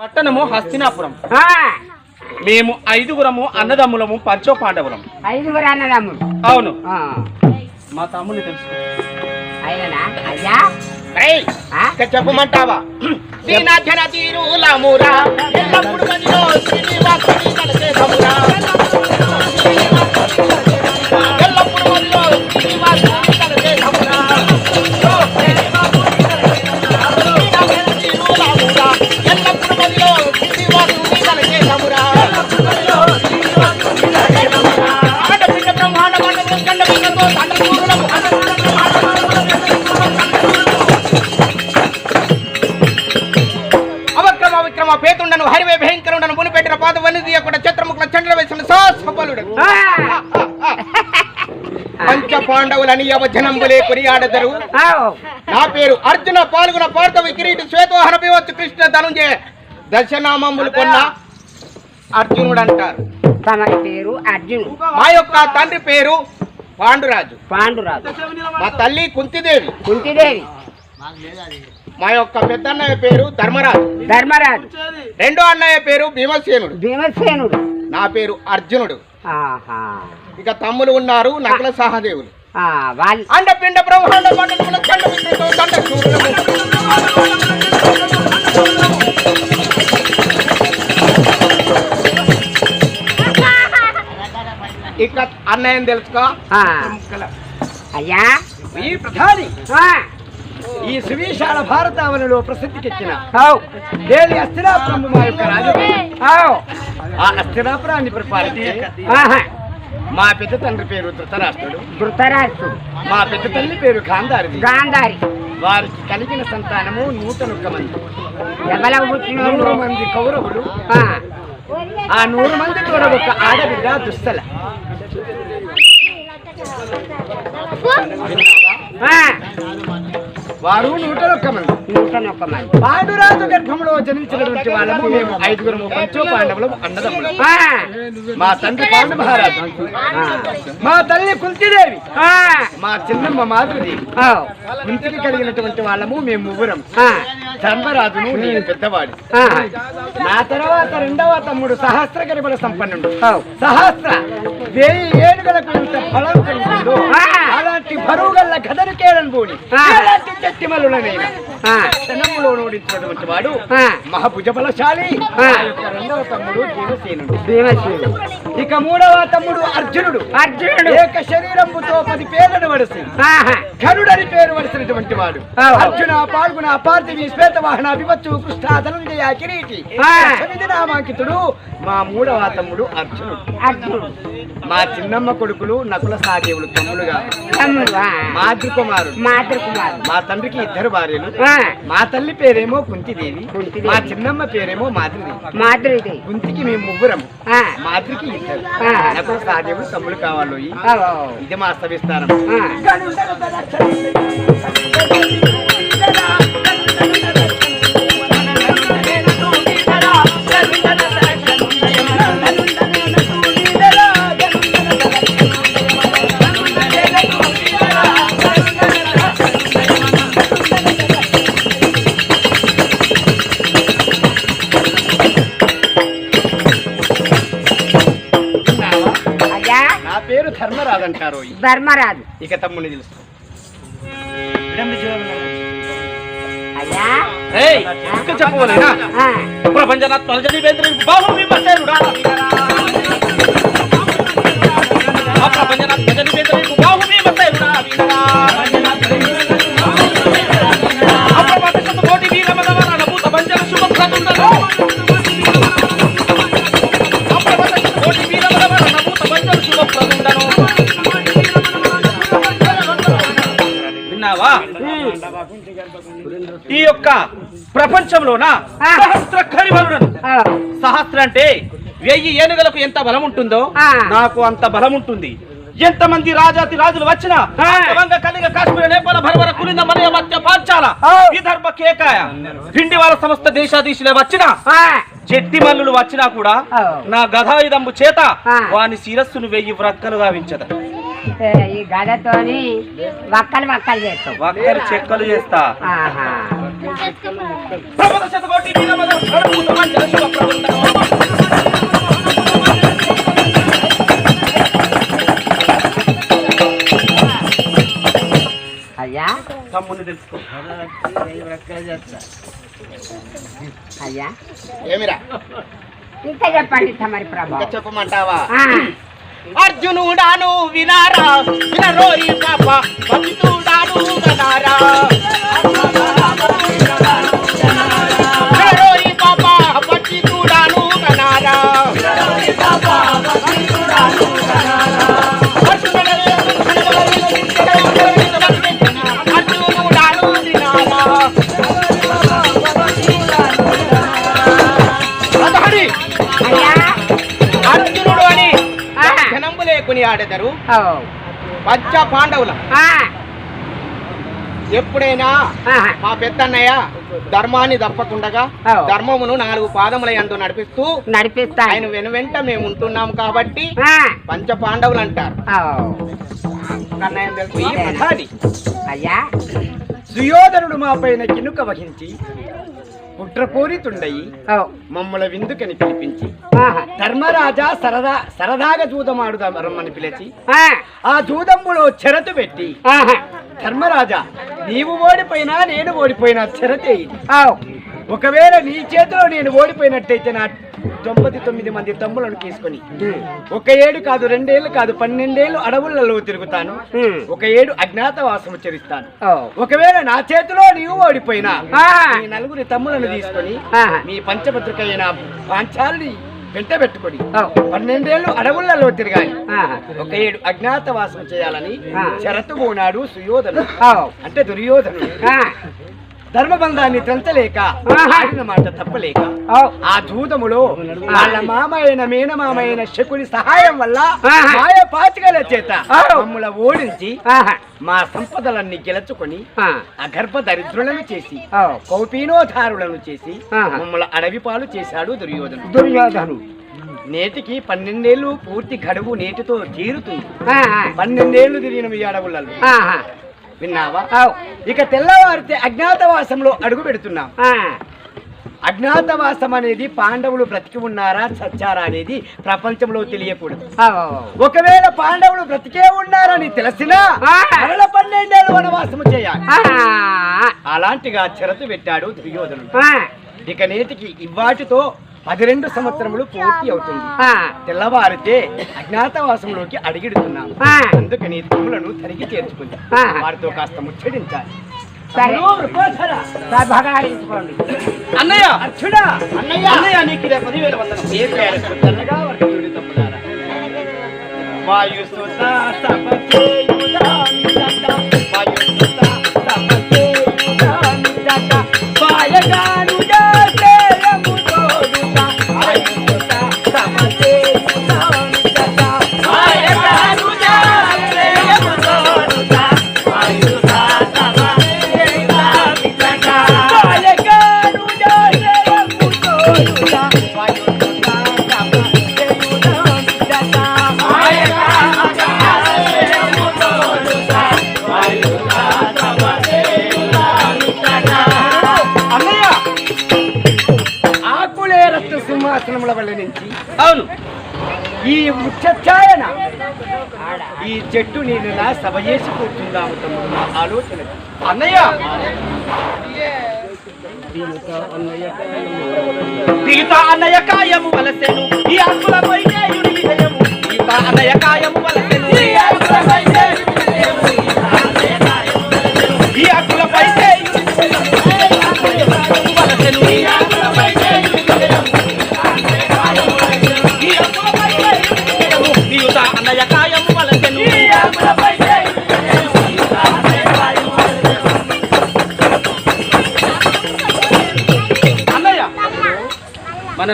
పట్టణము హస్తినాపురం. మేము ఐదుగురము అన్నదమ్ములము పంచో పాండవులం. ఐదుగురు అన్నదమ్ముడు అవును. మా తమ్ముని తెలుసు చెప్పమంటావా? తీరులమురా. ఎల్లప్పుడు పాండవులని యవజనంబులే కొనియాడదరు. నా పేరు అర్జున పాల్గొన పార్థవ కిరీటి శ్వేతోహర వివచ్చు కృష్ణ ధనుంజయ. దశనామములు కొన్న అర్జునుడు అంటారు తమరి పేరు అర్జున్. మా యొక్క తండ్రి పేరు పాండురాజు. పాండురాజు. మా తల్లి కుంతిదేవి. కుంతిదేవి. మా యొక్క పెద్దన్నయ్య పేరు ధర్మరాజు. ధర్మరాజు. రెండో అన్నయ్య పేరు భీమసేనుడు. భీమసేనుడు. నా పేరు అర్జునుడు. ఇక తమ్ములు ఉన్నారు నకుల సహదేవులు. వాళ్ళు అండపిండ బ్రహ్మాండ. ఇక అన్నయ్య తెలుసుకో అయ్యా ఈ ప్రధాని ఈ సువిశాల భారతావనిలో ప్రసిద్ధికెక్కిన. దేవి అస్థిరాపురం మా యొక్క రాజు. ఆ అస్థిరాపురాన్ని పరిపాలించే. మా పెద్ద తండ్రి పేరు ధృతరాష్ట్రుడు. ధృతరాష్ట్రుడు. మా పెద్ద తల్లి పేరు గాంధారిది. గాంధారి. వారికి కలిగిన సంతానము నూటనొక్క మంది ఎవలకు పుట్టినోళ్ళు? నూరు మంది కౌరవులు. ఆ, ఆ నూరు మంది కూడా ఒక ఆడబిడ్డ దుస్తల వారు నూటనొక్క మంది నూటనొక్క మంది పాండురాజు గర్భంలో జనించినటువంటి వాళ్ళము మేము ఐదుగురము పంచో పాండవులము అన్నదమ్ములు. మా తండ్రి పాండు మహారాజు. మా తల్లి కుంతిదేవి. మా చిన్నమ్మ మాధుదేవి. ఇంటికి కలిగినటువంటి వాళ్ళము మేము ముగ్గురం. ధర్మరాజును నేను పెద్దవాడు ఆ, నా తర్వాత రెండవ తమ్ముడు సహస్ర గరిబల సంపన్నుడు. సహస్ర వెయ్యి ఏనుగలకు ఎంత ఫలం కలుగుతుందో చెట్టిమలునైనా ఆ, క్షణంలో నోడించినటువంటి వాడు రెండవ తమ్ముడు భీమసేనుడు. ఇక మూడవ తమ్ముడు అర్జునుడు. అర్జునుడు. ఏక శరీరంబుతో పది పేర్లను వడిసి. ఘనుడని పేరు వలసినటువంటి వాడు. అర్జున పాల్గొన పార్థివి శ్వేతవాహన విపత్తు కృష్ణ ధనంజయ కిరీటి. నామాంకితుడు మా మూడవ తమ్ముడు అర్జునుడు. అర్జునుడు. మా చిన్నమ్మ కొడుకులు నకుల సాదేవులు తమ్ముడుగా మాతృకుమారుడు. మాతృకుమారు మా తండ్రికి ఇద్దరు భార్యలు. మా తల్లి పేరేమో కుంతిదేవి. మా చిన్నమ్మ పేరేమో మాతృదేవి మాధురిది కుంతికి మేము ముగ్గురం మాతృకి ఇద్దరు. నకుల సాదేవులు తమ్ముడు కావాలి. ఇది మా అస్తవిస్తారం పేరు ధర్మరాజు. అంటారు ధర్మరాజు ఇక తమ్ముని తెలుసు అయ్యా. ఏయ్, ఇంకా చెప్పవలేనా ఆ, ప్రపంచనాథ్ తొలజని వేంద్రుని బాహు ఈ యొక్క ప్రపంచంలోన. సహస్ర ఖరిబలుడను ఆవ్. సహస్ర అంటే వెయ్యి ఏనుగలకు ఎంత బలం ఉంటుందో. నాకు అంత బలం ఉంటుంది ఎంతమంది రాజాతి రాజులు వచ్చినా. వంగ కలిగ కాశ్మీర నేపాల భరవర కులింద మనయ మధ్య పాంచాల. విదర్భ కేకాయ పిండి వాళ్ళ సమస్త దేశాధీశులే వచ్చినా చెట్టి మల్లులు వచ్చినా కూడా. నా గదాయుధంబు చేత. వాని శిరస్సును వెయ్యి వ్రక్కలు గావించద ఈ గదతోని వక్కలు వక్కలు చేస్తాం. చెక్కలు చేస్తా. ఆహా. అయ్యా? తమ్ముని తెలుసుకో. అయ్యా? ఏమిరా? ఇంకా చెప్పండి తమరి ప్రభా చెప్పమంటావా? అర్జునుడాను వినారా? వినరోయి పాప భక్తుడాను గనారా లేకుని ఆడెదరు పంచ పాండవుల. ఎప్పుడైనా. మా పెద్దన్నయ్య ధర్మాన్ని తప్పకుండగా. ధర్మమును నాలుగు పాదముల యందు నడిపిస్తూ నడిపిస్తా ఆయన వెను వెంట మేము ఉంటున్నాం కాబట్టి పంచ పాండవులు అంటారు. అయ్యా. సుయోధనుడు మా పైన కినుక వహించి కుట్రపూరితుండయి. మమ్మల విందుకని పిలిపించి. ధర్మరాజా సరదా సరదాగా జూదమాడుదాం రమ్మని పిలిచి. ఆ, జూదంబులో చెరతు పెట్టి. ధర్మరాజా నీవు ఓడిపోయినా నేను ఓడిపోయినా చెరతే ఒకవేళ నీ చేతిలో నేను ఓడిపోయినట్టయితే నా తొంభై తొమ్మిది మంది తమ్ములను తీసుకొని ఒక ఏడు కాదు రెండేళ్ళు కాదు పన్నెండేళ్ళు అడవులలో తిరుగుతాను. ఒక ఏడు అజ్ఞాతవాసము చరిస్తాను ఒకవేళ నా చేతిలో నీవు ఓడిపోయినా. మీ నలుగురి తమ్ములను తీసుకొని. మీ పంచభద్రిక అయిన పాంచాలని వెంట పెట్టుకొని పన్నెండేళ్ళు అడవులలో తిరగాలి. ఒక ఏడు అజ్ఞాతవాసం చేయాలని ఆ. షరతు పోనాడు సుయోధను అంటే దుర్యోధనుడు ఆ, ధర్మబంధాన్ని త్రంచలేక ఆహా. ఆడిన మాట తప్పలేక ఆ జూదములో వాళ్ళ మామ అయిన మేనమామ అయిన శకుని సహాయం వల్ల. మాయ పాచికల చేత. మమ్మల ఓడించి. మా సంపదలన్నీ గెలుచుకొని ఆ, అగర్భ దరిద్రులను చేసి కౌపీనోధారులను చేసి. మమ్మల అడవి పాలు చేశాడు దుర్యోధనుడు దుర్యోధను నేటికి పన్నెండేళ్ళు పూర్తి గడువు నేటితో తీరుతుంది పన్నెండేళ్ళు తిరిగిన మీ అడవులలో. విన్నావా? ఇక తెల్లవారితే అజ్ఞాతవాసంలో అడుగు పెడుతున్నాం. అజ్ఞాతవాసం అనేది పాండవులు బ్రతికి ఉన్నారా చచ్చారా అనేది ప్రపంచంలో తెలియకూడదు. ఒకవేళ పాండవులు బ్రతికే ఉన్నారని తెలిసినా. మరల పన్నెండేళ్ళు వనవాసము చేయాలి. అలాంటిగా చెరతు పెట్టాడు దుర్యోధనుడు. ఇక నేటికి ఇవాటితో పదిరెండు సంవత్సరములు పూర్తి అవుతుంది. తెల్లవారితే అజ్ఞాతవాసంలోకి అడిగిడుతున్నాం ఆ. అందుకని తమ్ములను తరిగి చేర్చుకుంది. వారితో కాస్త ముచ్చడించాలి అన్నయ్య. అర్జునా, అన్నయ్య. అన్నయ్య నీకు ఇదే పదివేల ఏ ముఖ్యఛాయన ఈ చెట్టు నీళ్ళలా సభ చేసి కూర్చుందాము తమ్ముడు? నా ఆలోచన. అన్నయ్య! సీత అన్నయ్య కాయము వలసెను. ఈ ఆకులపై అన్నయ్య కాయము వలసెను.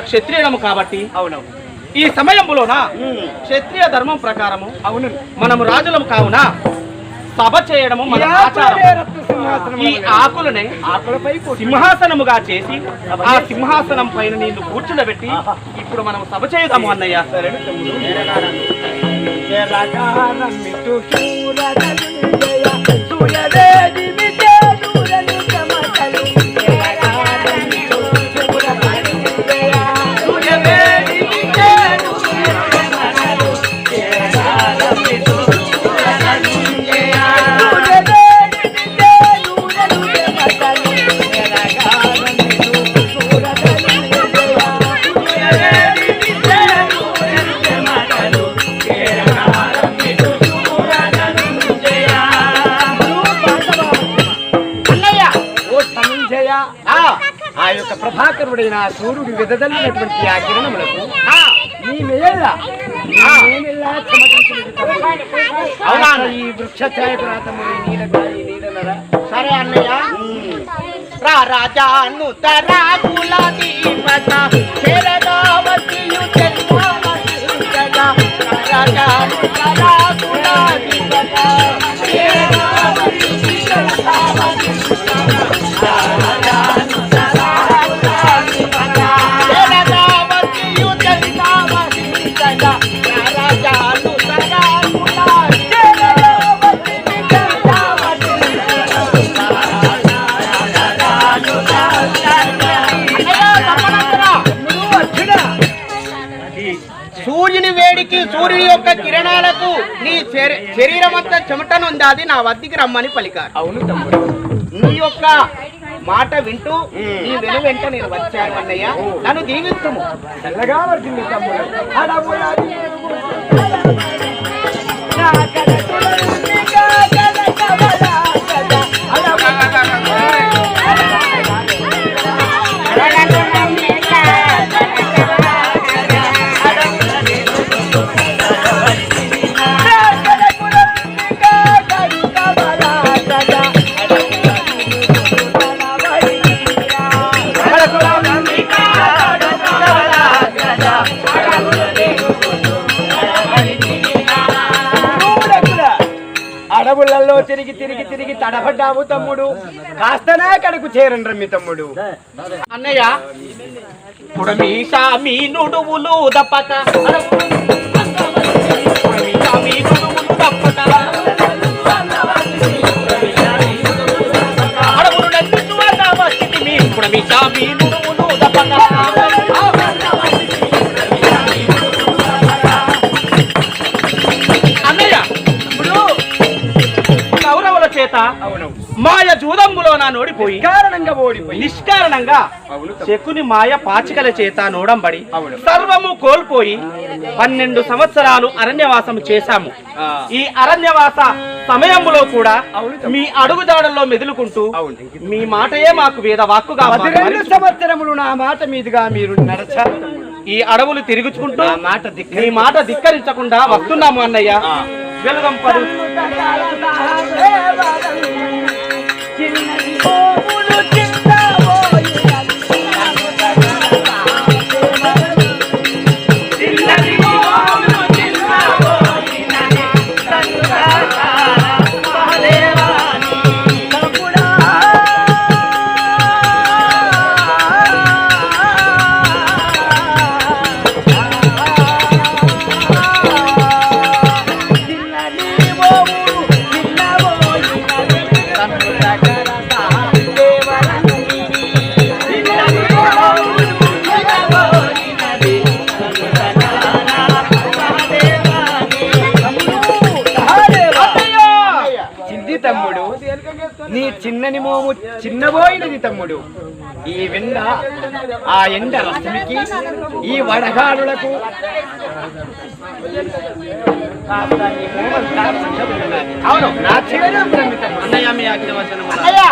క్షత్రియులము కాబట్టి అవునవును. ఈ సమయంలోన క్షత్రియ ధర్మం ప్రకారము అవును. మనము రాజులం కావున సభ చేయడము మన ఈ ఆచారం ఆకులనే ఆకులపై. సింహాసనముగా చేసి ఆ సింహాసనం పైన నీళ్ళు కూర్చుండబెట్టి ఇప్పుడు మనం సభ చేద్దాము అన్నయ్య. సరేనా ప్రభాకరుడైన ఆ సూర్యుడు వెదజల్లినటువంటి ఆ కిరణములకు ఆ, నీ మేళ నీ ఆ. మేనెల్లా చమకించినది తమ్ముడు. అవునా? ఈ వృక్ష ఛాయ ప్రాంతములు ఈ నీడకాయ నీడనరా సరే అన్నయ్య రా రాజాను తరాకుల దీపత చెరగావతియు చెల్లావతించగా రాజాను తరాకుల కిరణాలకు నీ శరీ- శరీరం అంతా చెమటనుంది అది నా వద్దకి రమ్మని పలికారు. అవును తమ్ముడు. నీ యొక్క మాట వింటూ నీ వెను వెంట నేను వచ్చాను అన్నయ్య. నన్ను దీవిస్తుము చల్లగా తమ్ముడు. అడవులలో తిరిగి తిరిగి తిరిగి తడబడ్డావు తమ్ముడు. కాస్తనా కడుకు చేరండ్ర మీ తమ్ముడు. అన్నయ్య పుడమీసా మీ నుడువులు దప్పక మీ నుడువులు దప్పక. అడవులు నన్ను చూడగా స్థితి మీ పుడమీసా మీ నుడువులు దప్పక. మాయ జూదంబులో నా నోడిపోయి కారణంగా ఓడిపోయి నిష్కారణంగా. శకుని మాయ పాచికల చేత నోడంబడి. సర్వము కోల్పోయి పన్నెండు సంవత్సరాలు అరణ్యవాసం చేశాము. ఈ అరణ్యవాస సమయములో కూడా. మీ అడుగుజాడల్లో మెదులుకుంటూ. మీ మాటయే మాకు వేద వాక్కుగా సంవత్సరములు నా మాట మీదుగా మీరు నడచారు. ఈ అడవులు తిరుగుచుకుంటూ మాట మీ మాట ధిక్కరించకుండా వస్తున్నాము అన్నయ్య. వెలుగం పడు Oh, ఆ ఎండ రశ్మికి ఈ వడగాలులకు అవును నా చివరి అన్నయ్య మీ ఆజ్ఞవచనం అన్నయ్య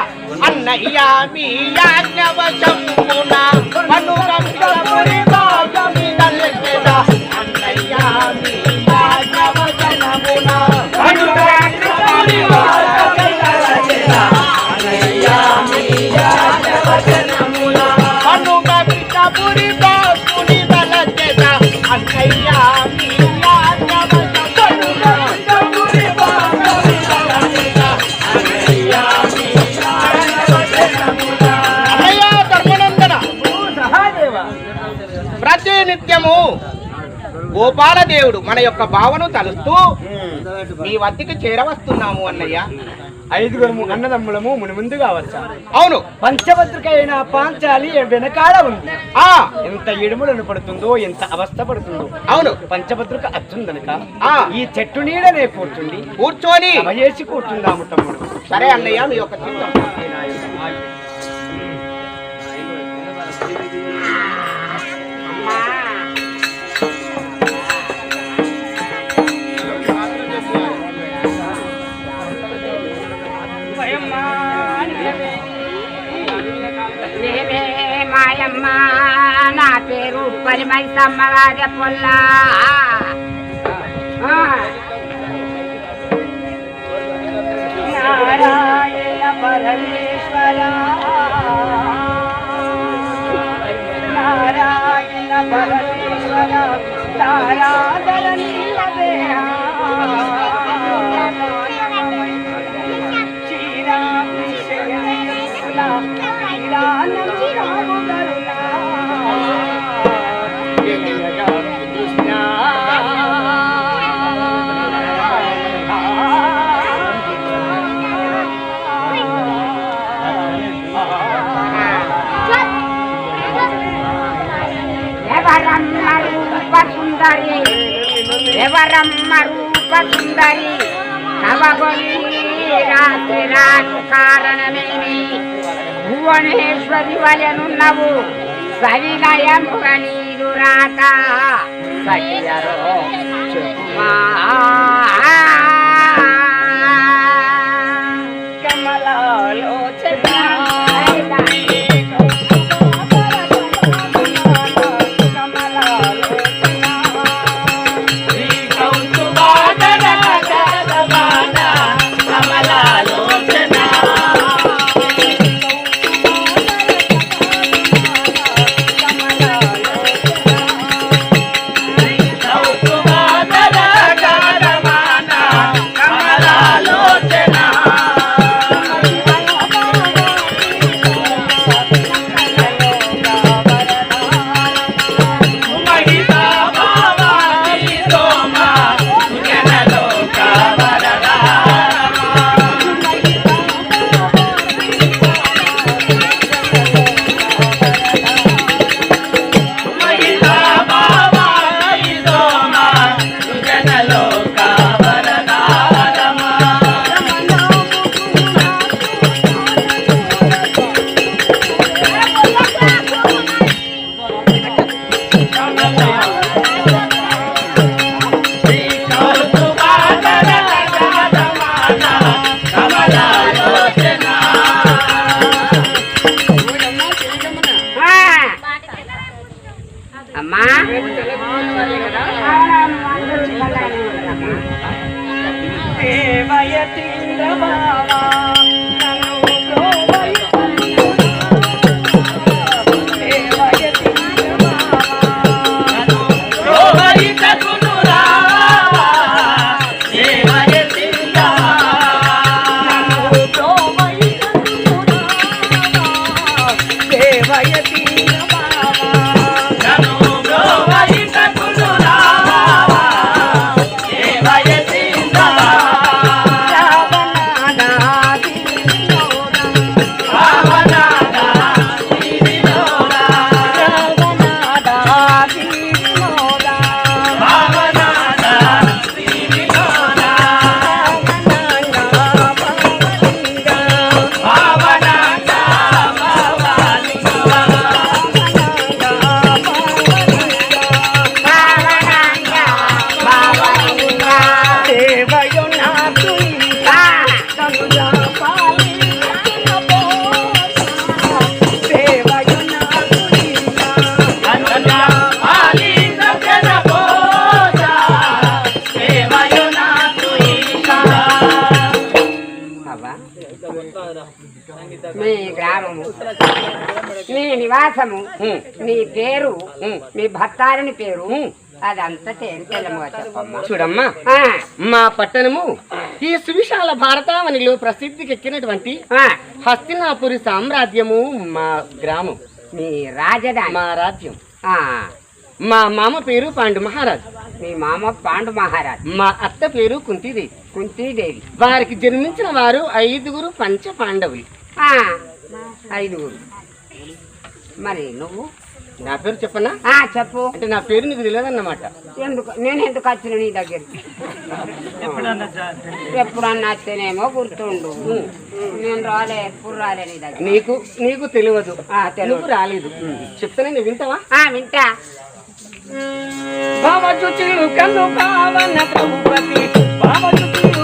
అన్నయ్య మీ ఆజ్ఞవచం మనుగంగపురి అన్నయ్య మీ ఆజ్ఞవచనమునా నిత్యము గోపాల దేవుడు మన యొక్క భావను తలుస్తూ మీ వద్దకు చేరవస్తున్నాము అన్నయ్య. ఐదుగురు అన్నదమ్ములము ముని ముందుగా వచ్చా అవును. పంచభద్రిక అయిన పాంచాలి వెనకాల ఉంది. ఆ. ఎంత ఇడుములను పడుతుందో ఎంత అవస్థ పడుతుందో. అవును. పంచభద్రిక అచ్చుందనక ఆ. ఈ చెట్టు నీడనే కూర్చుండి కూర్చొని. చేసి కూర్చుందాము తమ్ముడు. సరే అన్నయ్య మీ యొక్క சம்மகாத பொல்லா. நாராயண பரமேஸ்வரா. நாராயண ஸ்ரீராம் ஸ்ரீராம் ஸ்ரீராம் ఎవరమ్మ రూప సుందరి కవగొల్లి రాత్రి రాకు కారణమేమి? భువనేశ్వరి వలనున్నవు సవినయముగా నీరు రాక సత్యరో నివాసము ఉమ్. మీ పేరు. మీ భర్తారుని పేరు. అదంతా చెప్పమ్మా. చూడమ్మా. మా పట్టణము ఈ సువిశాల భారతావనిలో ప్రసిద్ధికి ఎక్కినటువంటి ఆ, హస్తినాపురి సామ్రాజ్యము మా గ్రామం. మీ రాజధాని. మా రాజ్యం. ఆ, మా మామ పేరు పాండు మహారాజు. మీ మామ పాండు మహారాజ్. మా అత్త పేరు కుంతిదేవి. కుంతీదేవి. వారికి జన్మించిన వారు ఐదుగురు పంచ పాండవులు. ఐదుగురు. మరి నువ్వు? నా పేరు చెప్పనా? ఆ చెప్పు. అంటే నా పేరు నీకు తెలియదన్నమాట. ఎందుకు? నేను ఎందుకు వచ్చిన నీ దగ్గరికి? ఎప్పుడన్నా వస్తేనేమో గుర్తుండు. నేను రాలే ఎప్పుడు రాలే నీ దగ్గర నీకు నీకు తెలియదు. ఆ, తెలియదు. నువ్వు రాలేదు. చెప్తానే నువ్వు వింటావా? ఆ, వింటా. భావచుచిలు కన్ను భావన ప్రభుపతి భావచుచిలు